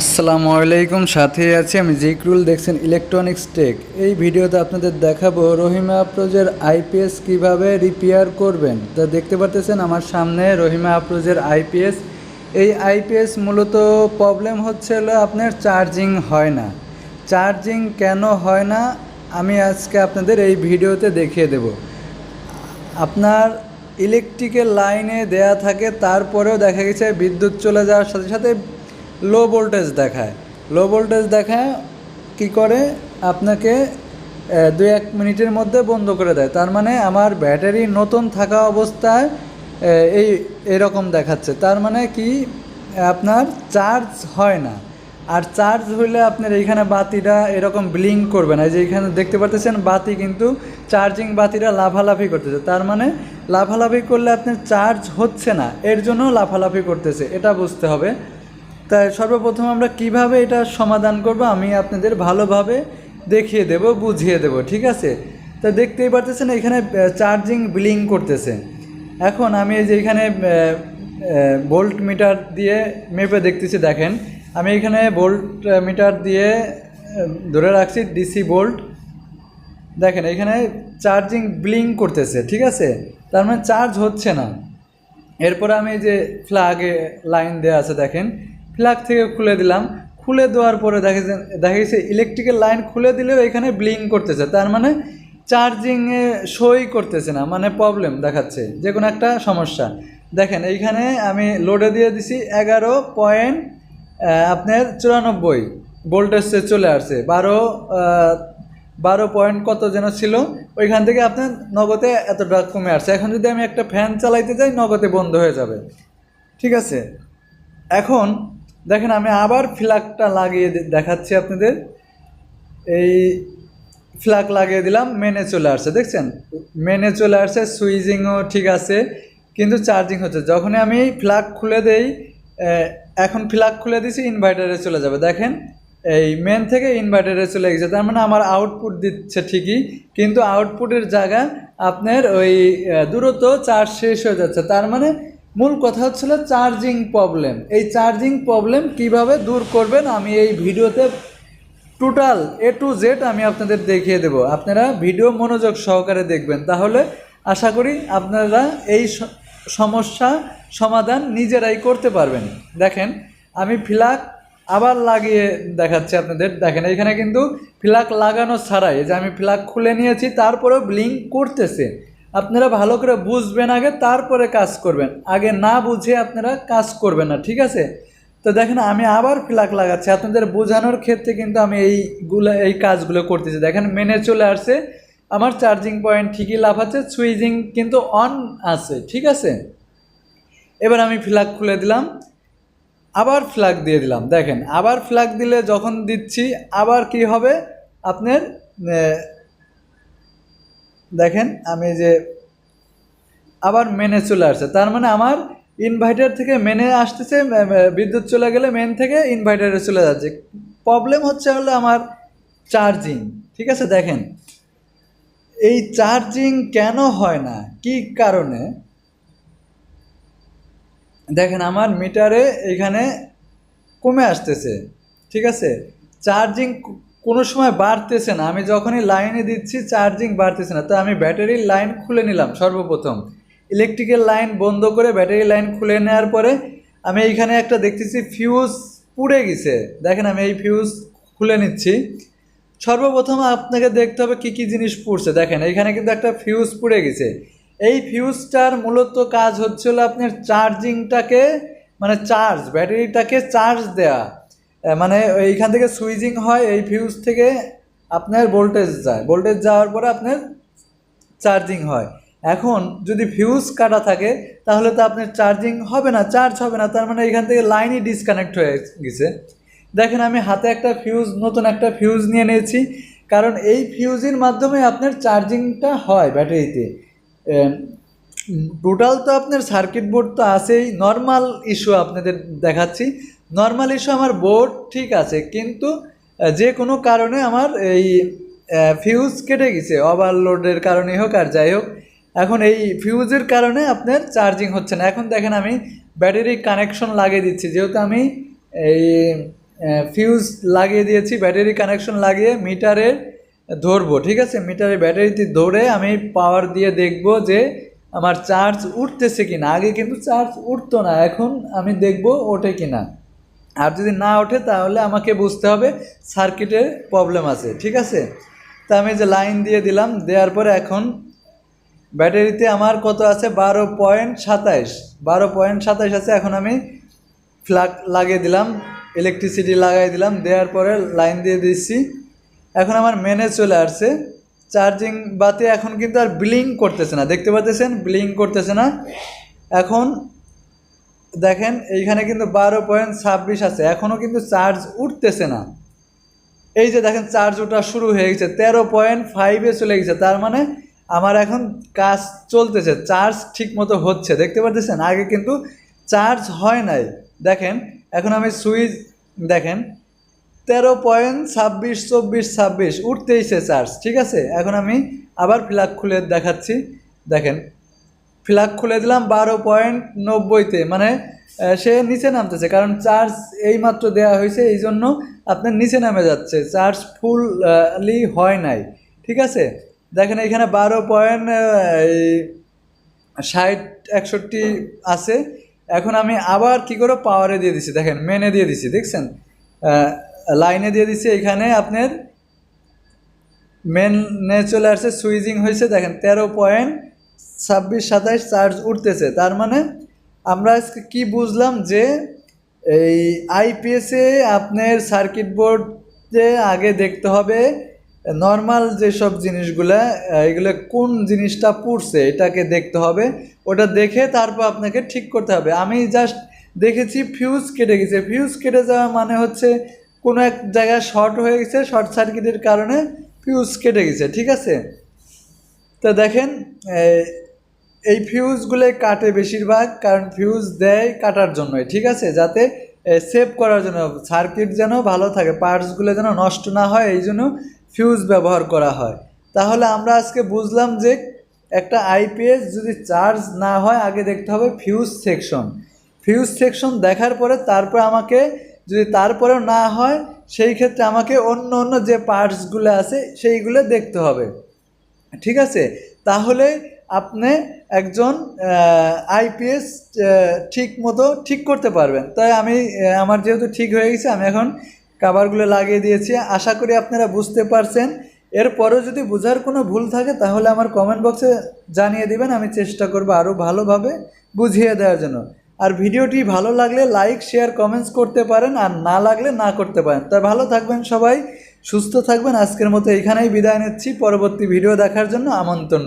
আসসালামু আলাইকুম সাথে আছি আমি জিকরুল, দেখছেন ইলেকট্রনিক্স টেক এই ভিডিওতে আপনাদের দেখাবো রহিমা আপ্রোজের আইপিএস কীভাবে রিপেয়ার করবেন। তা দেখতে পারতেছেন আমার সামনে রহিমা আপ্রোজের আইপিএস এই আইপিএস মূলত প্রবলেম হচ্ছে হলো আপনার চার্জিং হয় না। চার্জিং কেন হয় না, আমি আজকে আপনাদের এই ভিডিওতে দেখিয়ে দেব। আপনার ইলেকট্রিকের লাইনে দেয়া থাকে, তারপরেও দেখা গেছে বিদ্যুৎ চলে যাওয়ার সাথে সাথে লো ভোল্টেজ দেখায়। লো ভোল্টেজ দেখায়, কি করে? আপনাকে দুই এক মিনিটের মধ্যে বন্ধ করে দেয়। তার মানে আমার ব্যাটারি নতুন থাকা অবস্থায় এই, এরকম দেখাচ্ছে। তার মানে কি? আপনার চার্জ হয় না। আর চার্জ হইলে আপনার এইখানে বাতিটা এরকম ব্লিং করবে না। যে এখানে দেখতে পারতেছেন, বাতি কিন্তু চার্জিং বাতিটা লাফালাফি করতেছে। তার মানে লাফালাফি করলে আপনার চার্জ হচ্ছে না। এর জন্য লাফালাফি করতেছে। এটা বুঝতে হবে। তাই সর্বপ্রথম আমরা কীভাবে এটা সমাধান করব, আমি আপনাদের ভালোভাবে দেখিয়ে দেব, বুঝিয়ে দেব, ঠিক আছে? তা দেখতেই পারতেছেন এখানে চার্জিং ব্লিং করতেছে। এখন আমি এই যে এখানে ভোল্ট মিটার দিয়ে মেপে দেখতেছি, দেখেন। আমি এখানে ভোল্ট মিটার দিয়ে ধরে রাখছি ডিসি ভোল্ট দেখেন এখানে চার্জিং ব্লিং করতেছে, ঠিক আছে? তার মানে চার্জ হচ্ছে না। এরপরে আমি যে ফ্ল্যাগে লাইন দেওয়া আছে, দেখেন। ফ্ল্যাগ থেকে খুলে দিলাম। খুলে দেওয়ার পরে দেখা যাচ্ছে দেখা গেছে ইলেকট্রিক্যাল লাইন খুলে দিলেও এখানে ব্লিং করতেছে। তার মানে চার্জিংয়ে সই করতেছে না মানে প্রবলেম দেখাচ্ছে যে কোনো একটা সমস্যা। দেখেন, এইখানে আমি লোডে দিয়ে দিছি এগারো পয়েন্ট আপনার চুরানব্বই ভোল্টেজে চলে আসছে। বারো বারো পয়েন্ট কত যেন ছিল, ওইখান থেকে আপনার নগদে এতটা কমে আসছে। এখন যদি আমি একটা ফ্যান চালাইতে যাই, নগদে বন্ধ হয়ে যাবে। ঠিক আছে? এখন দেখেন আমি আবার ফ্ল্যাগটা লাগিয়ে দেখাচ্ছি আপনাদের। এই ফ্ল্যাগ লাগিয়ে দিলাম মেনে চলে আসছে দেখছেন? মেনে চলে আসছে সুইচিংও ঠিক আছে কিন্তু চার্জিং হচ্ছে। যখনই আমি ফ্ল্যাগ খুলে দেই এখন ফ্ল্যাগ খুলে দিছি ইনভার্টারে চলে যাবে। দেখেন এই মেন থেকে ইনভার্টারে চলে গেছে তার মানে আমার আউটপুট দিচ্ছে ঠিকই কিন্তু আউটপুটের জায়গা আপনার ওই আহ, দ্রুত চার্জ শেষ হয়ে যাচ্ছে। তার মানে মূল কথা হচ্ছিল চার্জিং প্রবলেম এই চার্জিং প্রবলেম কীভাবে দূর করবেন আমি এই ভিডিওতে টোটাল এ টু জেড আমি আপনাদের দেখিয়ে দেব। আপনারা ভিডিও মনোযোগ সহকারে দেখবেন। তাহলে আশা করি আপনারা এই সমস্যা সমাধান নিজেরাই করতে পারবেন। দেখেন, আমি ফ্ল্যাগ আবার লাগিয়ে দেখাচ্ছি আপনাদের। দেখেন, এখানে কিন্তু ফ্ল্যাগ লাগানো ছাড়াই যে আমি ফ্ল্যাগ খুলে নিয়েছি, তারপরেও ব্লিঙ্ক করতেছে। আপনারা ভালো করে বুঝবেন আগে, তারপরে কাজ করবেন। আগে না বুঝে আপনারা কাজ করবেন না, ঠিক আছে? তো দেখেন, আমি আবার ফ্ল্যাগ লাগাচ্ছি। আপনাদের বোঝানোর ক্ষেত্রে কিন্তু আমি এইগুলো, এই কাজগুলো করতেছি। দেখেন মেনে চলে আসছে। আমার চার্জিং পয়েন্ট ঠিকই লাফাচ্ছে সুইচিং কিন্তু অন আছে, ঠিক আছে? এবার আমি ফ্ল্যাগ খুলে দিলাম। আবার ফ্ল্যাগ দিয়ে দিলাম। দেখেন, আবার ফ্ল্যাগ দিলে যখন দিচ্ছি, আবার কি হবে? আপনার দেখেন, আমি যে আবার মেনে চলে আসছে। তার মানে আমার ইনভার্টার থেকে মেনে আসতেছে বিদ্যুৎ চলে গেলে মেন থেকে ইনভার্টারে চলে যাচ্ছে। প্রবলেম হচ্ছে হলো আমার চার্জিং ঠিক আছে? দেখেন, এই চার্জিং কেন হয় না? কি কারণে? দেখেন, আমার মিটারে এখানে কমে আসতেছে, ঠিক আছে? চার্জিং কোনো সময় বাড়তেছে না। আমি যখনই লাইনে দিচ্ছি চার্জিং বাড়তেছে না। তো আমি ব্যাটারির লাইন খুলে নিলাম সর্বপ্রথম। ইলেকট্রিক্যাল লাইন বন্ধ করে ব্যাটারি লাইন খুলে নেওয়ার পরে আমি এইখানে একটা দেখতেছি ফিউজ পুড়ে গেছে। দেখেন আমি এই ফিউজ খুলে নিচ্ছি। সর্বপ্রথম আপনাকে দেখতে হবে কী কী জিনিস পুড়ছে। দেখেন, এইখানে কিন্তু একটা ফিউজ পুড়ে গেছে। এই ফিউজটার মূলত কাজ হচ্ছিল আপনার চার্জিংটাকে মানে চার্জ ব্যাটারিটাকে চার্জ দেয়া। মানে এইখান থেকে সুইচিং হয়, এই ফিউজ থেকে আপনার ভোল্টেজ যায়। ভোল্টেজ যাওয়ার পরে আপনার চার্জিং হয়। এখন যদি ফিউজ কাটা থাকে, তাহলে তো আপনার চার্জিং হবে না চার্জ হবে না, তার মানে এখান থেকে লাইনই ডিসকানেক্ট হয়ে গেছে। দেখেন, আমি হাতে একটা ফিউজ নতুন একটা ফিউজ নিয়ে নিয়েছি, কারণ এই ফিউজের মাধ্যমে আপনার চার্জিংটা হয় ব্যাটারিতে। টোটাল তো আপনার সার্কিট বোর্ড তো আছেই নর্মাল ইস্যু আপনাদের দেখাচ্ছি। নর্মাল ইস্যু আমার বোর্ড ঠিক আছে, কিন্তু যে কোনো কারণে আমার এই ফিউজ কেটে গেছে ওভারলোডের কারণেই হোক আর যাই হোক। এখন এই ফিউজের কারণে আপনার চার্জিং হচ্ছে না। এখন দেখেন আমি ব্যাটারি কানেকশন লাগিয়ে দিচ্ছি। যেহেতু আমি এই ফিউজ লাগিয়ে দিয়েছি ব্যাটারি কানেকশন লাগিয়ে মিটারে ধরবো, ঠিক আছে? মিটারে ব্যাটারিতে ধরে আমি পাওয়ার দিয়ে দেখব যে আমার চার্জ উঠতেছে কিনা। আগে কিন্তু চার্জ উঠতো না, এখন আমি দেখব ওঠে কিনা। আর যদি না ওঠে তাহলে আমাকে বুঝতে হবে সার্কিটের প্রবলেম আছে, ঠিক আছে? তা আমি যে লাইন দিয়ে দিলাম, দেওয়ার পরে এখন ব্যাটারিতে আমার কত আছে? বারো পয়েন্ট সাতাইশ। বারো পয়েন্ট সাতাইশ আছে, এখন আমি ফ্ল্যাগ লাগিয়ে দিলাম ইলেকট্রিসিটি লাগাই দিলাম, দেওয়ার পরে লাইন দিয়ে দিচ্ছি। এখন আমার মেনে চলে আসছে। চার্জিং বাতি এখন কিন্তু আর ব্লিং করতেছে না, দেখতে পাচ্ছেন? ব্লিং করতেছে না। এখন দেখেন, এইখানে কিন্তু বারো পয়েন্ট ছাব্বিশ আছে। এখনও কিন্তু চার্জ উঠতেছে না। এই যে দেখেন চার্জ ওঠা শুরু হয়ে গেছে। তেরো পয়েন্ট ফাইভে চলে গেছে। তার মানে আমার এখন কাজ চলতেছে চার্জ ঠিক মতো হচ্ছে। দেখতে পাচ্ছেন আগে কিন্তু চার্জ হয় নাই। দেখেন, এখন আমি সুইচ দেখেন, তেরো পয়েন্ট ছাব্বিশ, চব্বিশ, ছাব্বিশ, উঠতেইছে চার্জ ঠিক আছে? এখন আমি আবার ফ্ল্যাগ খুলে দেখাচ্ছি। দেখেন ফ্ল্যাগ খুলে দিলাম বারো পয়েন্ট নব্বইতে। মানে সে নিচে নামতেছে, কারণ চার্জ এইমাত্র দেওয়া হয়েছে এই জন্য আপনার নিচে নামে যাচ্ছে। চার্জ ফুললি হয় নাই, ঠিক আছে? দেখেন এখানে বারো পয়েন্ট এই ষাট, একষট্টি আছে। এখন আমি আবার কি করে পাওয়ারে দিয়ে দিছি, দেখেন মেনে দিয়ে দিছি, দেখছেন? লাইনে দিয়ে দিছি, এখানে আপনার মেনে চলে আসছে সুইজিং হয়েছে, দেখেন, তেরো পয়েন্ট ছাব্বিশ, সাতাইশ চার্জ উঠতেছে। তার মানে আমরা আজকে কি বুঝলাম যে এই আইপিএসে আপনার সার্কিট বোর্ডে আগে দেখতে হবে নর্মাল যেসব জিনিসগুলো এগুলো কোন জিনিসটা পুড়ছে এটাকে দেখতে হবে। ওটা দেখে তারপর আপনাকে ঠিক করতে হবে। আমি জাস্ট দেখেছি ফিউজ কেটে গেছে। ফিউজ কেটে যাওয়া মানে হচ্ছে কোনো এক জায়গায় শর্ট হয়ে গেছে শর্ট সার্কিটের কারণে ফিউজ কেটে গেছে, ঠিক আছে? তো দেখেন এই- ফিউজগুলো কাটে বেশিরভাগ, কারণ ফিউজ দেয় কাটার জন্যই, ঠিক আছে? যাতে সেভ করার জন্য সার্কিট যেন ভালো থাকে পার্টসগুলো যেন নষ্ট না হয়, এই জন্য ফিউজ ব্যবহার করা হয়। তাহলে আমরা আজকে বুঝলাম যে একটা আইপিএস যদি চার্জ না হয়, আগে দেখতে হবে ফিউজ সেকশন ফিউজ সেকশন দেখার পরে তারপর আমাকে, যদি তারপরেও না হয়, সেই ক্ষেত্রে আমাকে অন্য অন্য যে পার্টসগুলো আছে, সেইগুলো দেখতে হবে। ঠিক আছে? তাহলে আপনি একজন আইপিএস ঠিক মতো ঠিক করতে পারবেন। তাই আমি আমার যেহেতু ঠিক হয়ে গেছে, আমি এখন কাভারগুলো লাগিয়ে দিয়েছি। আশা করি আপনারা বুঝতে পারছেন। এরপরেও যদি বোঝার কোনো ভুল থাকে, তাহলে আমার কমেন্ট বক্সে জানিয়ে দিবেন। আমি চেষ্টা করব আরও ভালোভাবে বুঝিয়ে দেওয়ার জন্য। আর ভিডিওটি ভালো লাগলে লাইক শেয়ার কমেন্টস করতে পারেন। আর না লাগলে না করতে পারেন। তাই ভালো থাকবেন সবাই, সুস্থ থাকবেন। আজকের মতো এখানেই বিদায় নিচ্ছি। পরবর্তী ভিডিও দেখার জন্য আমন্ত্রণ